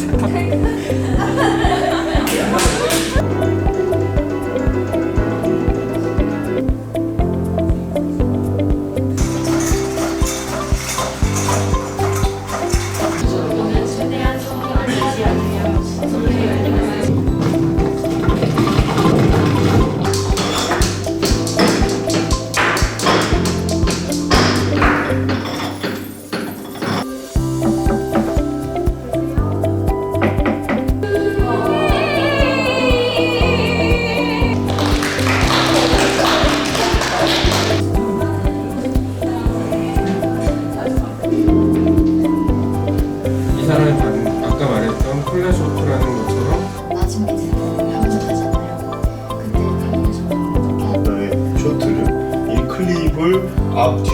ちゃった。 인상을 받은 아까 말했던 콜라쇼크라는 것처럼 나중에 방문하셨나요? 그때 방문하셨나요? 네, 쇼트를 이 클립을 앞뒤